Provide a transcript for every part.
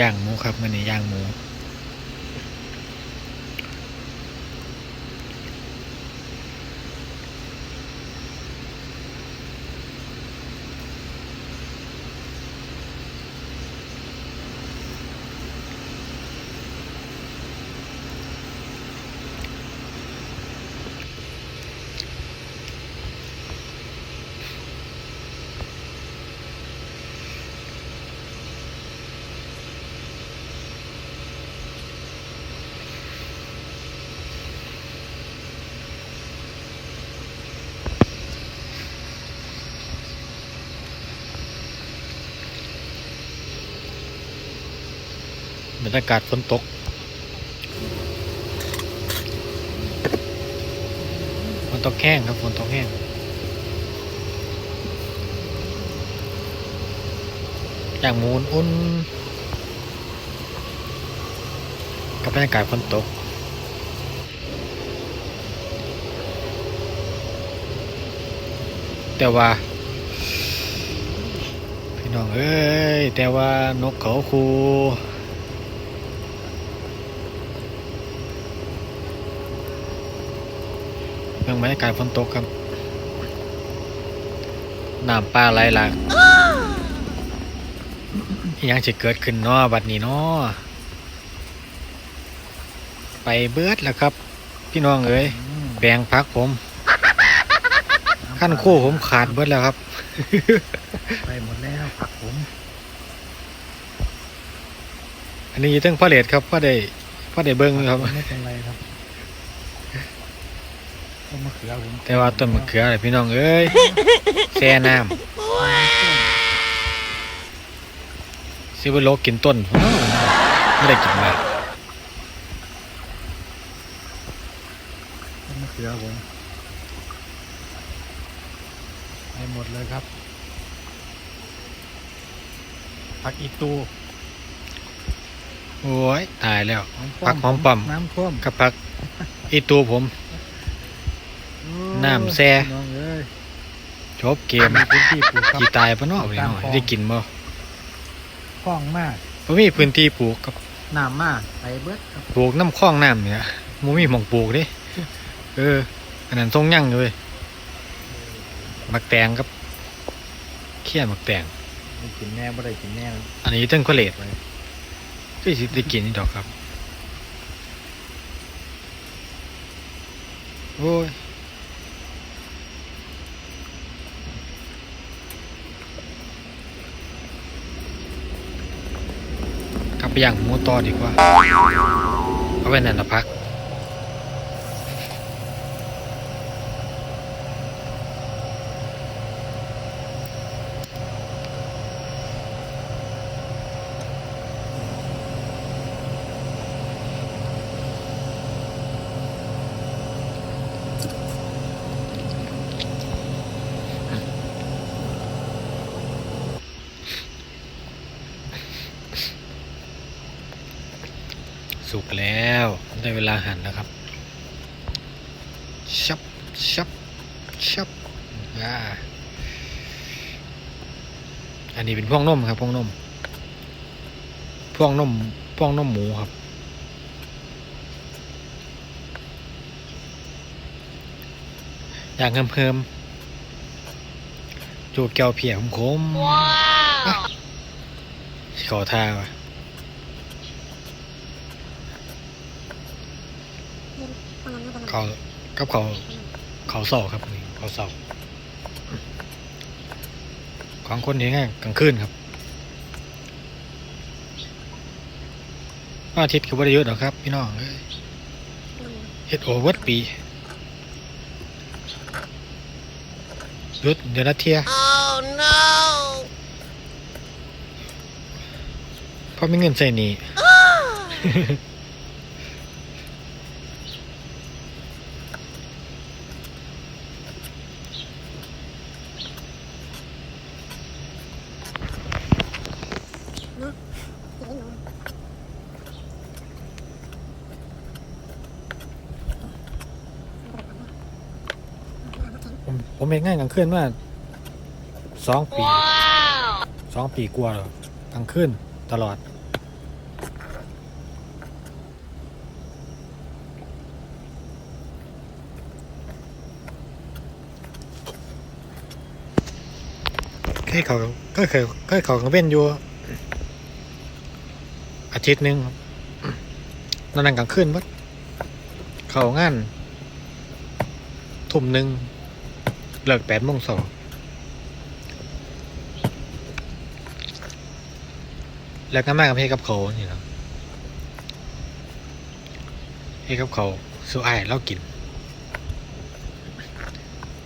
ย่างหมูครับมันนี่ย่างหมู บรรยากาศฝนตกฝนตกแห้งครับฝนตกแห้งอย่างมูอุ่นกับบรรยากาศฝนตกแต่ว่า พี่น้องเอ้ยแต่ว่านกเขาคู เรื่องบรรยากาศฝนตกครับน้ำปลาไหลหลากอิหยังจะเกิดขึ้นเนาะบัดนี้เนาะไปเบิดแล้วครับ พี่น้องเอ้ยแปลงพักผม ขั้นโค้ผมขาดเบิดแล้วครับ ไปหมดแล้วผักผม อันนี้ตั้งพ่อเลดครับพ่อได้พ่อได้เบิ้งอยู่ครับไม่เป็นไรครับ ต้นมะเขือผมแต่ว่าต้นมะเขืออะไรพี่น้องเอ้ยแช่น้ำซิวโลกินต้นไม่ได้กินมาต้นมะเขือผมไปหมดเลยครับผักอีตูโอ้ยตายแล้วหอมผักหอมป้อมน้ำท่วมกับพักอีตัวผม น้ำแซ่น้องเอ้ยจบเกมมีพื้นที่ปลูกครับกี่ตายปะเนาะพี่น้องตามคลองได้กินบ่คล่องมากบ่มีพื้นที่ปลูกครับน้ำมากไปเบิดครับปลูกน้ำคลองน้ำเนี่ยบ่มีหม่องปลูกเด้เอออันนั้นทรงยั่งอยู่เว้ยมักแตงครับเขี้ยมักแตงไม่กินแน่ไม่ได้กินแน่อันนี้ต้นกระเลดไปก็สิได้กินนี่ดอกครับโอ้ย กลับ ไปย่างหมูต่อดีกว่า เอาไว้นั่นละพัก สุกแล้วได้เวลาหั่นแล้วครับชับชับชับอ่าอันนี้เป็นพวงนมครับพวงนมพวงนมพวงนมหมูครับ อย่างเพิ่มเพิ่มจูแก้วเพียผมคมว้าวขอท่าวะ เขากับเขาเขาเศร้าครับนี่เขาเศร้าของคนนี้ง่ายกลางคืนครับวันอาทิตย์ก็บ่ได้เยอะหรอกครับ พี่น้องเอ้ยเฮ็ดโอเวอร์ปีหยุดเดือนละเที่ย Oh no! เพราะไม่เงินใส่หนี่ ผมเองง่ายกัาขึ้นมาสองปีสองปีกลัวกังขึ้นตลอด เคยเขาก็เคยก็เขากังเว้นอยู่ อาทิตย์หนึ่งนั่งกลางคืนวัดเขางานทุ่มหนึ่ง เลิกแปดโมงสองแล้วก็มากับเฮกับเขานี่นะเฮกับเขาสู้ไอ้ายเรากิน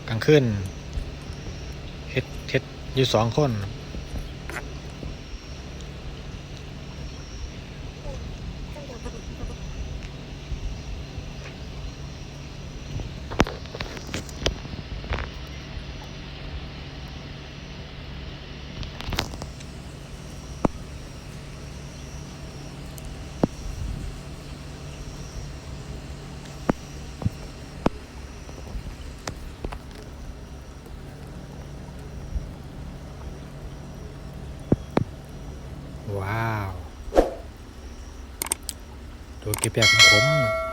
กลางคืนเฮ็ดเฮ็ดอยู่สองคน ว้าว ตัวเก็บแบบของผม